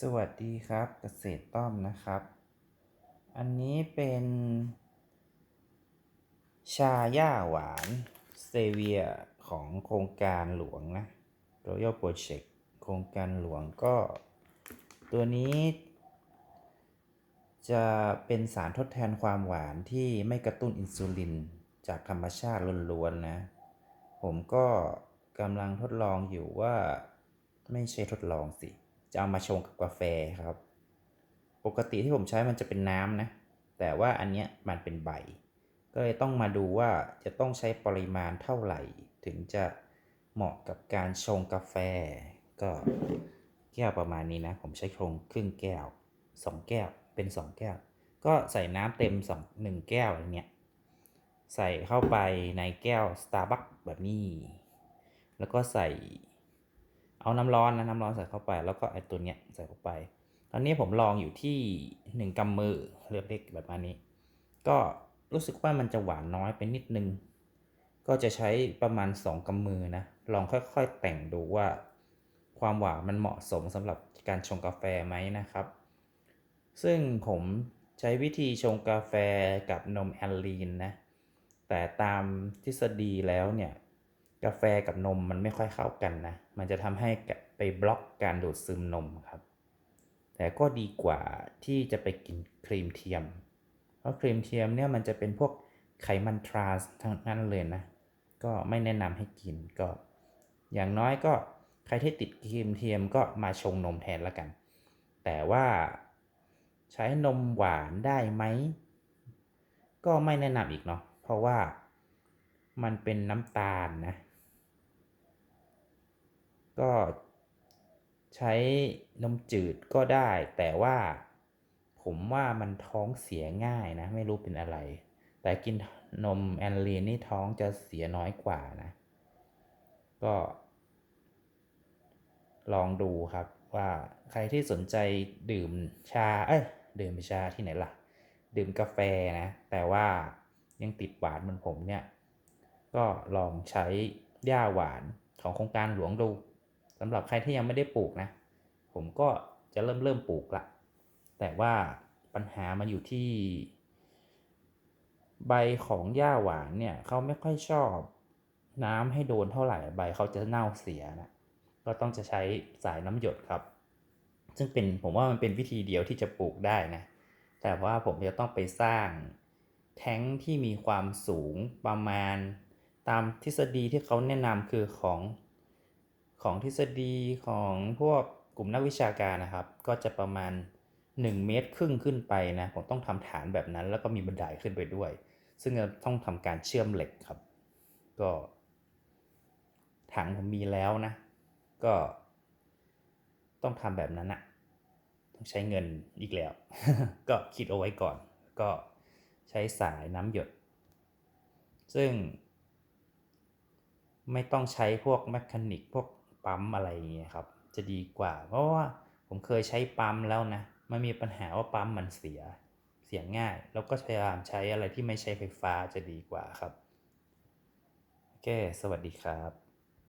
สวัสดีครับเกษตรต้อมนะครับ อันนี้เป็น ชาหญ้าหวานเซเวียของโครงการหลวงนะ Royal Project โครงการหลวงก็ ตัวนี้ จะเป็นสารทดแทนความหวานที่ไม่กระตุ้นอินซูลินจากธรรมชาติล้วนๆนะ ผมก็กำลังทดลองอยู่ว่าไม่ใช่ทดลองสิ จะเอามาชงกับกาแฟครับ ปกติที่ผมใช้มันจะเป็นน้ำนะ แต่ว่าอันเนี้ยมันเป็นใบ ก็เลยต้องมาดูว่าจะต้องใช้ปริมาณเท่าไหร่ ถึงจะเหมาะกับการชงกาแฟ ก็แก้วประมาณนี้นะ ผมใช้ชงครึ่งแก้ว 2 แก้ว เป็น 2 แก้ว ก็ใส่น้ำเต็ม2 1แก้วอย่างเงี้ย ใส่เข้าไปในแก้ว Starbucks แบบนี้ แล้วก็ใส่ เอาน้ำร้อนนะน้ำร้อนใส่เข้าไป แล้วก็ไอตัวเนี้ยใส่เข้าไป ตอนนี้ผมลองอยู่ที่หนึ่งกำมือเล็กแบบนี้ ก็รู้สึกว่ามันจะหวานน้อยไปนิดนึง ก็จะใช้ประมาณ 2กำมือนะ ลองค่อยๆแต่งดูว่า ความหวานมันเหมาะสมสำหรับการชงกาแฟไหมนะครับ ซึ่งผมใช้วิธีชงกาแฟกับนมแอลลีนนะ แต่ตามทฤษฎีแล้วเนี่ย กาแฟกับนมมันไม่ค่อยเข้ากันนะ มันจะทำให้ไปบล็อกการดูดซึมนมครับ แต่ก็ดีกว่าที่จะไปกินครีมเทียม เพราะครีมเทียมเนี่ยมันจะเป็นพวกไขมันทรานส์ทั้งนั้นเลยนะ ก็ไม่แนะนำให้กินก็ อย่างน้อยก็ใครที่ติดครีมเทียมก็มาชงนมแทนละกัน แต่ว่าใช้นมหวานได้ไหม ก็ไม่แนะนำอีกเนาะ เพราะว่ามันเป็นน้ำตาลนะ ก็ใช้นมจืดก็ได้ แต่ว่าผมว่ามันท้องเสียง่ายนะ ไม่รู้เป็นอะไร แต่กินนมแอนลีนนี่ท้องจะเสียน้อยกว่านะ ก็ ลองดูครับว่าใครที่สนใจดื่มชา เอ้ย ดื่มชาที่ไหนล่ะ ดื่มกาแฟนะ แต่ว่ายังติดหวานเหมือนผมเนี่ย ก็ลองใช้หญ้าหวานของโครงการหลวงดู สำหรับใครที่ยังไม่ได้ปลูกนะ ผมก็จะเริ่มเริ่มปลูกละแต่ว่าปัญหามาอยู่ที่ ใบของหญ้าหวานเนี่ยเขาไม่ค่อยชอบน้ำให้โดนเท่าไหร่ใบเขาจะเน่าเสียนะก็ต้องจะใช้สายน้ำหยดครับ ซึ่งเป็นผมว่ามันเป็นวิธีเดียวที่จะปลูกได้นะ แต่ว่าผมจะต้องไปสร้างแท้งที่มีความสูงประมาณ ตามทฤษฎีที่เขาแนะนำคือของ ของทฤษฎีของพวกกลุ่มนักวิชาการนะครับ ก็จะประมาณ 1 เมตรครึ่งขึ้นไปนะผมต้องทำฐานแบบนั้น แล้วก็มีบันไดขึ้นไปด้วย ซึ่งจะต้องทำการเชื่อมเหล็กครับ ก็ ถังผมมีแล้วนะ ก็ ต้องทำแบบนั้นอะต้องใช้เงินอีกแล้ว ก็คิดเอาไว้ก่อน ก็ใช้สายน้ำหยด ซึ่ง ไม่ต้องใช้พวกแมคานิกพวก ปั๊มอะไรอย่างเงี้ยครับ จะดีกว่า เพราะว่าผมเคยใช้ปั๊มแล้วนะ มันมีปัญหาว่าปั๊มมันเสีย เสียง่าย แล้วก็พยายามใช้อะไรที่ไม่ใช้ไฟฟ้าจะดีกว่าครับ โอเค สวัสดีครับ